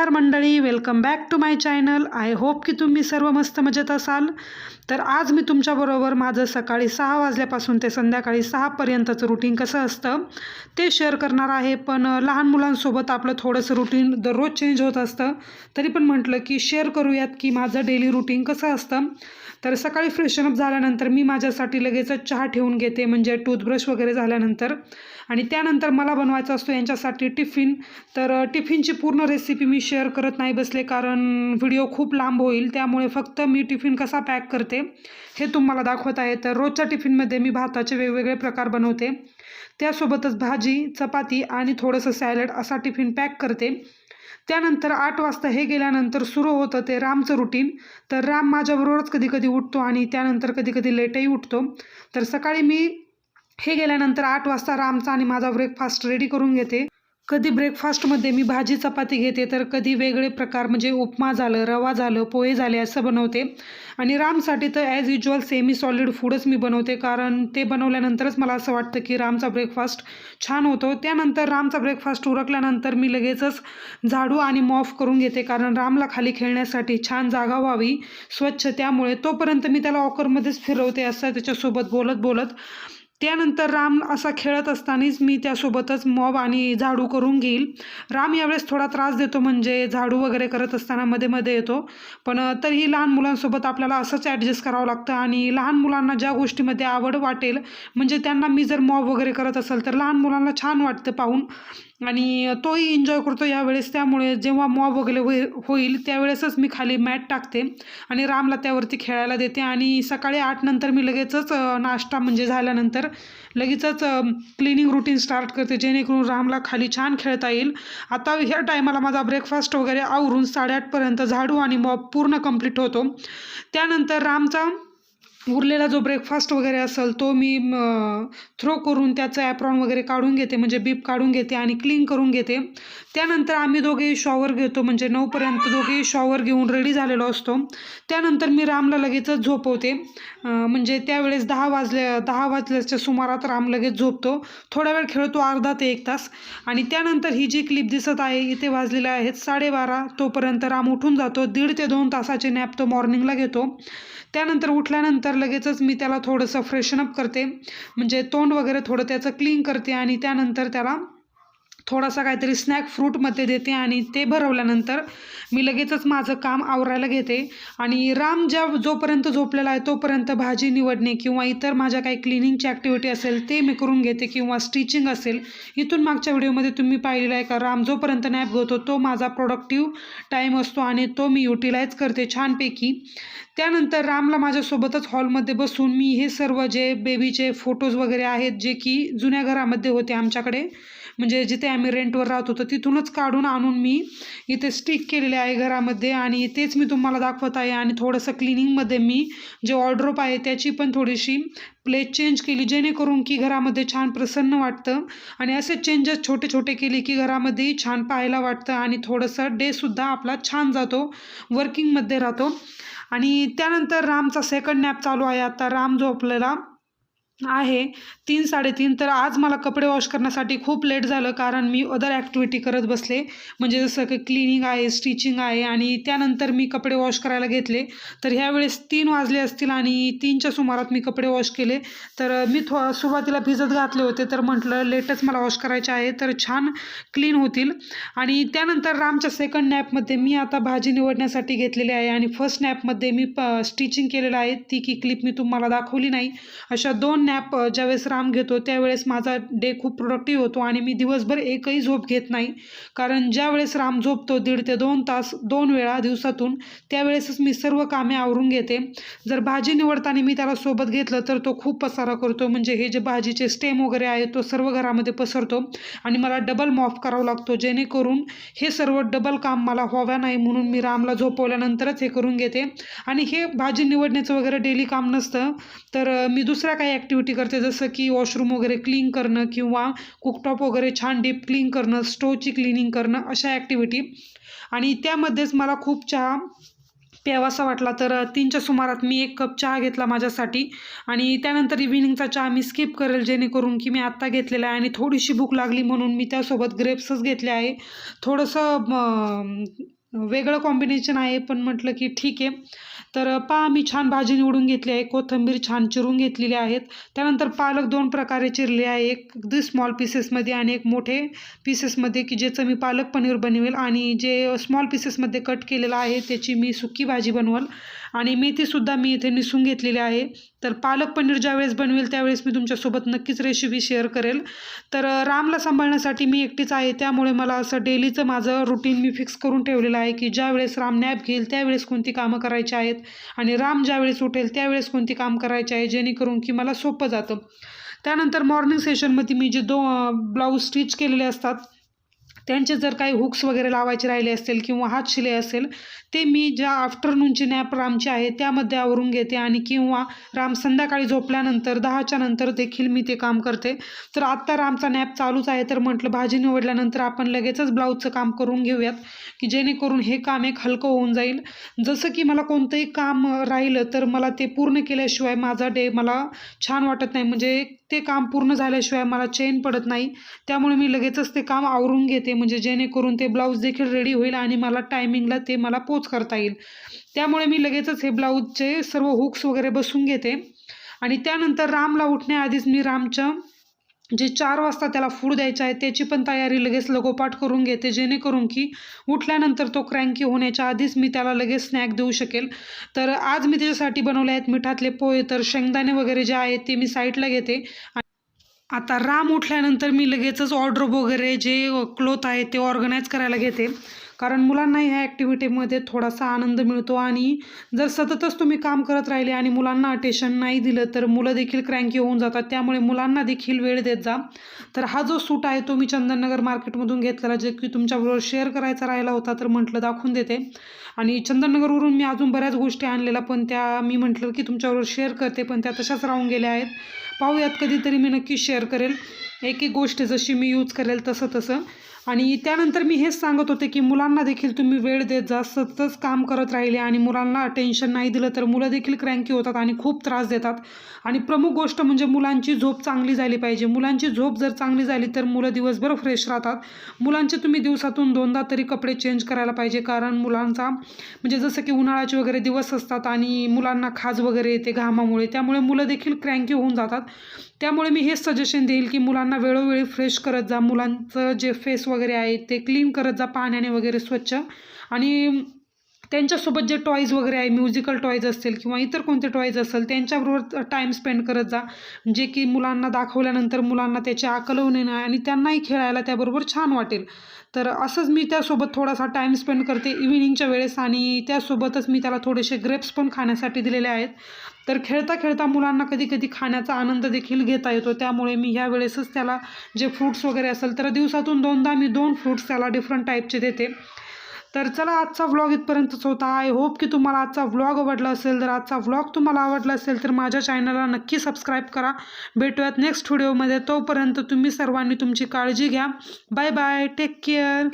नमस्कार मंडळी welcome back to my channel I hope की तुम्ही सर्व मस्त मजेत असाल. तर आज मी तुमच्याबरोबर माझं सकाळी सहा वाजल्यापासून ते संध्याकाळी सहापर्यंतचं रुटीन कसं असतं ते शेअर करणार आहे. पण लहान मुलांसोबत आपलं थोडंसं रुटीन दररोज चेंज होत असतं. तरी पण म्हटलं की शेअर करूयात की माझं डेली रुटीन कसं असतं. तर सकाळी फ्रेशनअप झाल्यानंतर मी माझ्यासाठी लगेचच चहा ठेवून घेते. म्हणजे टूथब्रश वगैरे झाल्यानंतर. आणि त्यानंतर मला बनवायचा असतो यांच्यासाठी टिफिन. तर टिफिनची पूर्ण रेसिपी मी शेअर करत नाही बसले कारण व्हिडिओ खूप लांब होईल. त्यामुळे फक्त मी टिफिन कसा पॅक करते हे तुम्हाला दाखवत आहे. तर रोजच्या टिफिनमध्ये मी भाताचे वेगवेगळे प्रकार बनवते. त्यासोबतच भाजी चपाती आणि थोडंसं सॅलड असा टिफिन पॅक करते. त्यानंतर आठ वाजता हे गेल्यानंतर सुरू होतं ते रामचं रुटीन तर राम माझ्याबरोबरच कधी कधी उठतो आणि त्यानंतर कधी कधी लेटही उठतो. तर सकाळी मी हे गेल्यानंतर आठ वाजता रामचा आणि माझा ब्रेकफास्ट रेडी करून घेते. कधी ब्रेकफास्टमध्ये मी भाजी चपाती घेते तर कधी वेगळे प्रकार म्हणजे उपमा झालं रवा झालं पोहे झाले असं बनवते. आणि रामसाठी तर ॲज युज्युअल सेमी सॉलिड फूडच मी बनवते कारण ते बनवल्यानंतरच मला असं वाटतं की रामचा ब्रेकफास्ट छान होतो. त्यानंतर रामचा ब्रेकफास्ट उरकल्यानंतर मी लगेचच झाडू आणि मॉफ करून घेते कारण रामला खाली खेळण्यासाठी छान जागा व्हावी स्वच्छ. त्यामुळे तोपर्यंत मी त्याला ऑकरमध्येच फिरवते असं त्याच्यासोबत बोलत बोलत त्यानंतर राम असा खेळत असतानाच मी त्यासोबतच मॉब आणि झाडू करून घेईल. राम यावेळेस थोडा त्रास देतो म्हणजे झाडू वगैरे करत असताना मध्ये मध्ये येतो. पण तरीही लहान मुलांसोबत आपल्याला असंच ॲडजस्ट करावं लागतं आणि लहान मुलांना ज्या गोष्टीमध्ये आवड वाटेल म्हणजे त्यांना मी जर मॉब वगैरे करत असेल तर लहान मुलांना छान वाटतं पाहून. आणि तोही एन्जॉय करतो यावेळेस. त्यामुळे जेव्हा मॉब वगैरे होई होईल त्यावेळेसच मी खाली मॅट टाकते आणि रामला त्यावरती खेळायला देते. आणि सकाळी आठ नंतर मी लगेचच नाश्ता म्हणजे झाल्यानंतर लगेचच क्लिनिंग रुटीन स्टार्ट करते जेणेकरून रामला खाली छान खेळता येईल. आता ह्या टायमाला माझा ब्रेकफास्ट वगैरे आवरून साडेआठपर्यंत झाडू आणि मॉब पूर्ण कंप्लीट होतो. त्यानंतर रामचा उरलेला जो ब्रेकफास्ट वगैरे असेल तो मी थ्रो करून त्याचं ॲप्रॉन वगैरे काढून घेते म्हणजे बीप काढून घेते आणि क्लीन करून घेते. त्यानंतर आम्ही दोघेही शॉवर घेतो म्हणजे नऊपर्यंत दोघेही शॉवर घेऊन रेडी झालेलो असतो. त्यानंतर मी रामला लगेचच झोपवते. म्हणजे त्यावेळेस दहा वाजले दहा वाजल्याच्या सुमारात राम लगेच झोपतो. थोडा वेळ खेळतो अर्धा ते एक तास. आणि त्यानंतर ही जी क्लिप दिसत आहे इथे वाजलेले आहेत साडेबारा तोपर्यंत राम उठून जातो दीड ते दोन तासाचे नॅप तो मॉर्निंगला घेतो. त्यानंतर उठल्यानंतर लगेचच मी त्याला थोडंसं फ्रेशनअप करते. म्हणजे तोंड वगैरे थोडं त्याचं क्लीन करते आणि त्यानंतर त्याला थोडासा काहीतरी स्नॅक फ्रूटमध्ये देते आणि ते भरवल्यानंतर मी लगेचच माझं काम आवरायला घेते. आणि राम ज्या जोपर्यंत झोपलेला आहे तोपर्यंत भाजी निवडणे किंवा इतर माझ्या काही क्लिनिंगची ॲक्टिव्हिटी असेल ते मी करून घेते किंवा स्टिचिंग असेल इथून मागच्या व्हिडिओमध्ये तुम्ही पाहिलेलं आहे का? राम जोपर्यंत नॅप घेतो तो माझा प्रोडक्टिव्ह टाईम असतो आणि तो मी युटिलाइज करते छानपैकी. त्यानंतर रामला माझ्यासोबतच हॉलमध्ये बसून मी हे सर्व जे बेबीचे फोटोज वगैरे आहेत जे की जुन्या घरामध्ये होते आमच्याकडे म्हणजे जिथे आम्ही रेंटवर राहत होतो तिथूनच काढून आणून मी इथे स्टिक केलेले आहे घरामध्ये आणि तेच मी तुम्हाला दाखवत आहे आणि थोडंसं क्लिनिंगमध्ये मी जे ऑर्ड्रोप आहे त्याची पण थोडीशी प्लेस चेंज केली जेणेकरून की घरामध्ये छान प्रसन्न वाटतं. आणि असे चेंजेस छोटे छोटे केले की घरामध्येही छान पाहायला वाटतं आणि थोडंसं डेसुद्धा आपला छान जातो वर्किंगमध्ये राहतो. आणि त्यानंतर रामचा सेकंड नॅप चालू आहे. आता राम झोपलेला. आहे. तीन साडेतीन तर आज मला कपडे वॉश करण्यासाठी खूप लेट झालं कारण मी अदर ॲक्टिव्हिटी करत बसले. म्हणजे जसं की क्लिनिंग आहे स्टिचिंग आहे आणि त्यानंतर मी कपडे वॉश करायला घेतले. तर ह्यावेळेस तीन वाजले असतील आणि तीनच्या सुमारात मी कपडे वॉश केले. तर मी थो सुरुवातीला भिजत घातले होते तर म्हटलं लेटच मला वॉश करायचे आहे तर छान क्लीन होतील. आणि त्यानंतर रामच्या सेकंड नॅपमध्ये मी आता भाजी निवडण्यासाठी घेतलेली आहे आणि फर्स्ट नॅपमध्ये मी प स्टिचिंग केलेलं आहे. ती की क्लिप मी तुम्हाला दाखवली नाही. अशा दोन नॅप ज्यावेळेस राम घेतो त्यावेळेस माझा डे खूप प्रोडक्टिव्ह होतो आणि मी दिवसभर एकही झोप घेत नाही. कारण ज्यावेळेस राम झोपतो दीड ते दोन तास दोन वेळा दिवसातून त्यावेळेसच मी सर्व कामे आवरून घेते. जर भाजी निवडताना मी त्याला सोबत घेतलं तर तो खूप पसारा करतो. म्हणजे हे जे भाजीचे स्टेम वगैरे आहे तो सर्व घरामध्ये पसरतो आणि मला डबल मॉफ करावा लागतो. जेणेकरून हे सर्व डबल काम मला व्हाव्या नाही म्हणून मी रामला झोपवल्यानंतरच हे करून घेते. आणि हे भाजी निवडण्याचं वगैरे डेली काम नसतं तर मी दुसऱ्या काही ॲक्टिव्हिटी करते जसं की वॉशरूम वगैरे क्लीन करणं किंवा कुकटॉप वगैरे छान डीप क्लीन करणं स्टोवची क्लिनिंग करणं अशा ॲक्टिव्हिटी. आणि त्यामध्येच मला खूप चहा प्यावासा वाटला तर तीनच्या सुमारात मी एक कप चहा घेतला माझ्यासाठी. आणि त्यानंतर इव्हिनिंगचा चहा मी स्किप करेल जेणेकरून की मी आत्ता घेतलेला आहे आणि थोडीशी भूक लागली म्हणून मी त्यासोबत ग्रेप्सच घेतले आहे. थोडंसं वेगळं कॉम्बिनेशन आहे पण म्हटलं की ठीक आहे. तर पहा मी छान भाजी निवडून घेतली आहे कोथिंबीर छान चिरून घेतलेली आहेत. त्यानंतर पालक दोन प्रकारे चिरले आहे एक अगदी स्मॉल पीसेसमध्ये आणि एक मोठे पीसेसमध्ये की ज्याचं मी पालक पनीर बनवेल. आणि जे स्मॉल पीसेसमध्ये कट केलेलं आहे त्याची मी सुकी भाजी बनवल. आणि मेथीसुद्धा मी इथे निसून घेतलेली आहे. तर पालक पनीर ज्यावेळेस बनवेल त्यावेळेस मी तुमच्यासोबत नक्कीच रेसिपी शेअर करेल. तर रामला सांभाळण्यासाठी मी एकटीच आहे त्यामुळे मला असं डेलीचं माझं रुटीन मी फिक्स करून ठेवलेलं आहे की ज्यावेळेस राम नॅप घेईल त्यावेळेस कोणती कामं करायची आहेत आणि राम ज्यावेळेस उठेल त्यावेळेस कोणती काम करायची आहे जेणेकरून की मला सोपं जातं. त्यानंतर मॉर्निंग सेशनमध्ये मी जे दो ब्लाऊज स्टिच केलेले असतात त्यांचे जर काही हुक्स वगैरे लावायचे राहिले असतील किंवा हात शिले असेल ते मी ज्या आफ्टरनूनची नॅप रामची आहे त्यामध्ये आवरून घेते आणि किंवा राम संध्याकाळी झोपल्यानंतर दहाच्या नंतर देखील मी ते काम करते. तर आत्ता रामचा नॅप चालूच आहे तर म्हटलं भाजी निवडल्यानंतर आपण लगेचच ब्लाऊजचं काम करून घेऊयात की जेणेकरून हे काम एक हलकं होऊन जाईल. जसं की मला कोणतंही काम राहिलं तर मला ते पूर्ण केल्याशिवाय माझा डे मला छान वाटत नाही. म्हणजे ते काम पूर्ण झाल्याशिवाय मला चेन पडत नाही. त्यामुळे मी लगेचच ते काम आवरून घेते. म्हणजे जेणेकरून ते ब्लाऊज देखील रेडी होईल आणि मला टायमिंगला ते मला पोच करता येईल. त्यामुळे मी लगेचच हे ब्लाऊजचे सर्व हुक्स वगैरे बसून घेते. आणि त्यानंतर रामला उठण्याआधीच मी रामच्या जे चार वाजता त्याला फूड द्यायचं आहे त्याची पण तयारी लगेच लगोपाठ करून घेते जेणेकरून की उठल्यानंतर तो क्रँकी होण्याच्या आधीच मी त्याला लगेच स्नॅक देऊ शकेल. तर आज मी त्याच्यासाठी बनवले आहेत मिठातले पोहे तर शेंगदाणे वगैरे जे आहेत ते मी साईडला घेते. आता राम उठल्यानंतर मी लगेचच ऑर्डर वगैरे जे क्लोथ आहे ते ऑर्गनाईज करायला घेते. कारण मुलांना ह्या ॲक्टिव्हिटीमध्ये थोडासा आनंद मिळतो आणि जर सततच तुम्ही काम करत राहिले आणि मुलांना अटेन्शन नाही दिलं तर मुलं देखील क्रँकी होऊन जातात. त्यामुळे मुलांना देखील वेळ देत जा. तर हा जो सूट आहे तो मी चंदननगर मार्केटमधून घेतलेला जे की तुमच्याबरोबर शेअर करायचा राहिला होता तर म्हटलं दाखवून देते. आणि चंदननगरवरून मी अजून बऱ्याच गोष्टी आणलेल्या पण त्या मी म्हटलं की तुमच्याबरोबर शेअर करते पण त्या तशाच राहून गेल्या आहेत. पाहूयात कधीतरी मी नक्की शेअर करेल. एक एक गोष्ट जशी मी यूज करेल तसं तसं. आणि त्यानंतर मी हेच सांगत होते की मुलांना देखील तुम्ही वेळ देत जा सततच काम करत राहिले आणि मुलांना अटेन्शन नाही दिलं तर मुलं देखील क्रँकी होतात आणि खूप त्रास देतात. आणि प्रमुख गोष्ट म्हणजे मुलांची झोप चांगली झाली पाहिजे. मुलांची झोप जर चांगली झाली तर मुलं दिवसभर फ्रेश राहतात. मुलांचे तुम्ही दिवसातून दोनदा तरी कपडे चेंज करायला पाहिजे कारण मुलांचा म्हणजे जसं की उन्हाळ्याचे वगैरे दिवस असतात आणि मुलांना खाज वगैरे येते घामामुळे त्यामुळे मुलं देखील क्रँकी होऊन जातात. त्यामुळे मी हेच सजेशन देईल की मुलांना वेळोवेळी फ्रेश करत जा. मुलांचं जे फेस वगैरे आहे ते क्लीन करत जा पाण्याने वगैरे स्वच्छ. आणि त्यांच्यासोबत जे टॉईज वगैरे आहे म्युझिकल टॉईज असतील किंवा इतर कोणते टॉईज असेल त्यांच्याबरोबर टाईम स्पेंड करत जा. जे की मुलांना दाखवल्यानंतर मुलांना त्याची आकलवणे नाही आणि त्यांनाही खेळायला त्याबरोबर छान वाटेल. तर असंच मी त्यासोबत थोडासा टाईम स्पेंड करते. इव्हिनिंगच्या वेळेस आणि त्यासोबतच मी त्याला थोडेसे ग्रेप्स पण खाण्यासाठी दिलेले आहेत. तर खेळता खेळता मुलांना कधी कधी खाण्याचा आनंद देखील घेता येतो. त्यामुळे मी ह्या वेळेसच त्याला जे फ्रूट्स वगैरे असेल तर दिवसातून दोनदा मी दोन फ्रूट्स त्याला डिफरंट टाईपचे देते. तर चला आजचा व्लॉग इथपर्यंतच होता. आय होप की तुम्हाला आजचा व्लॉग आवडला असेल. तर आजचा व्लॉग तुम्हाला आवडला असेल तर माझ्या चॅनलला नक्की सबस्क्राईब करा. भेटूयात नेक्स्ट व्हिडिओमध्ये तोपर्यंत तुम्ही सर्वांनी तुमची काळजी घ्या. Bye bye take care